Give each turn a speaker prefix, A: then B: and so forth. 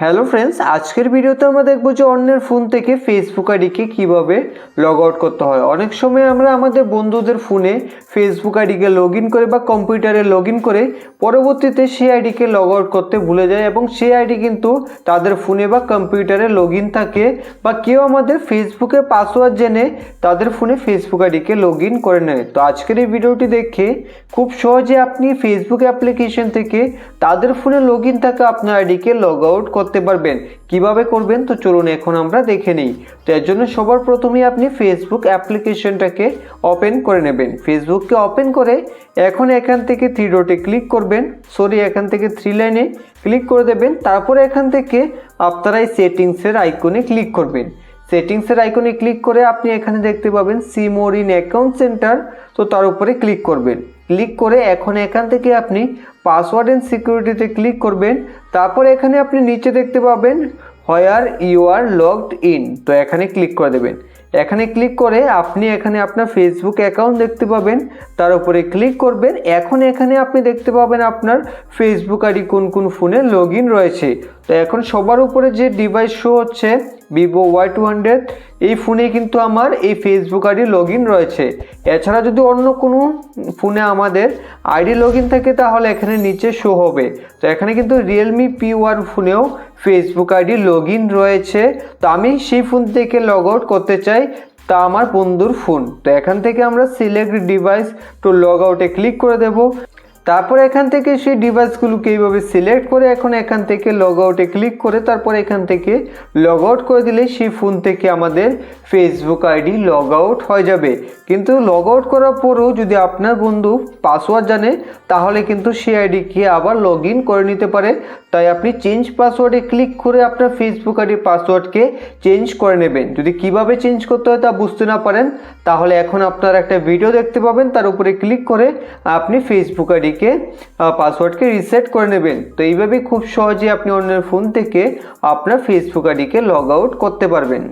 A: Hello friends আজকের ভিডিওতে আমরা দেখব যে অন্যের ফোন থেকে ফেসবুক আইডিকে কীভাবে লগ আউট করতে হয়। অনেক সময় আমরা আমাদের বন্ধুদের ফোনে ফেসবুক আইডিকে লগ ইন করে বা কম্পিউটারে লগ ইন করে পরবর্তীতে সেই আইডিকে লগ আউট করতে ভুলে যায় এবং সেই আইডি কিন্তু তাদের ফোনে বা কম্পিউটারে লগ ইন থাকে বা কেউ আমাদের ফেসবুকে পাসওয়ার্ড জেনে তাদের ফোনে ফেসবুক আইডিকে লগ ইন করে নেয়। তো আজকের এই ভিডিওটি দেখে খুব সহজে আপনি ফেসবুক অ্যাপ্লিকেশন থেকে তাদের ফোনে লগ ইন থাকা আপনার আইডিকে লগ আউট করতে পারবেন। কীভাবে করবেন? তো চলুন এখন আমরা দেখে নিই। তো এর জন্য সবার প্রথমেই আপনি ফেসবুক অ্যাপ্লিকেশনটাকে ওপেন করে নেবেন। ফেসবুককে ওপেন করে এখন এখান থেকে থ্রি ডটে ক্লিক করবেন। সরি এখান থেকে থ্রি লাইনে ক্লিক করে দেবেন। তারপরে এখান থেকে আপনারা এই সেটিংসের আইকনে ক্লিক করবেন। সেটিংসের আইকনে ক্লিক করে আপনি এখানে দেখতে পাবেন সিমোর ইন অ্যাকাউন্ট সেন্টার তো তার উপরে ক্লিক করবেন। ক্লিক করে এখন এখান থেকে আপনি পাসওয়ার্ড অ্যান্ড সিকিউরিটিতে ক্লিক করবেন। তারপর এখানে আপনি নিচে দেখতে পাবেন where you are logged in তো এখানে ক্লিক করে দেবেন। এখানে ক্লিক করে আপনি এখানে আপনার ফেসবুক অ্যাকাউন্ট দেখতে পাবেন। তার উপরে ক্লিক করবেন। এখন এখানে আপনি দেখতে পাবেন আপনার ফেসবুক আইডি কোন কোন ফোনে লগ রয়েছে। তো এখন সবার উপরে যে ডিভাইস শো হচ্ছে ভিভো ওয়াই টু হান্ড্রেড এই ফোনে কিন্তু আমার এই ফেসবুক আইডি লগ ইন রয়েছে। এছাড়া যদি অন্য কোনো ফোনে আমাদের আইডি লগ ইন থাকে, তাহলে এখানে নিচে শো হবে। তো এখানে কিন্তু রিয়েলমি পি ওয়ান ফোনেও ফেসবুক আইডি লগ ইন রয়েছে। তো আমি সেই ফোন থেকে লগ আউট করতে চাই, তা আমার বন্ধুর ফোন। তো এখান থেকে আমরা সিলেক্ট ডিভাইস টু লগ আউটে ক্লিক করে দেব। তারপর এখান থেকে সেই ডিভাইসগুলোকে এইভাবে সিলেক্ট করে এখন এখান থেকে লগ আউটে ক্লিক করে তারপর এখান থেকে লগ আউট করে দিলে সেই ফোন থেকে আমাদের ফেসবুক আইডি লগ আউট হয়ে যাবে। কিন্তু লগ আউট করার পরেও যদি আপনার বন্ধু পাসওয়ার্ড জানে, তাহলে কিন্তু সেই আইডিকে আবার লগ ইন করে নিতে পারে। তাই আপনি চেঞ্জ পাসওয়ার্ডে ক্লিক করে আপনার ফেসবুক আইডির পাসওয়ার্ডকে চেঞ্জ করে নেবেন। যদি কীভাবে চেঞ্জ করতে হয় তা বুঝতে না পারেন, তাহলে এখন আপনার একটা ভিডিও দেখতে পাবেন, তার উপরে ক্লিক করে আপনি ফেসবুক আইডিকে পাসওয়ার্ডকে রিসেট করে নেবেন। তো এইভাবে খুব সহজে আপনি অন্যের ফোন থেকে আপনার ফেসবুক আইডিকে লগ আউট করতে পারবেন।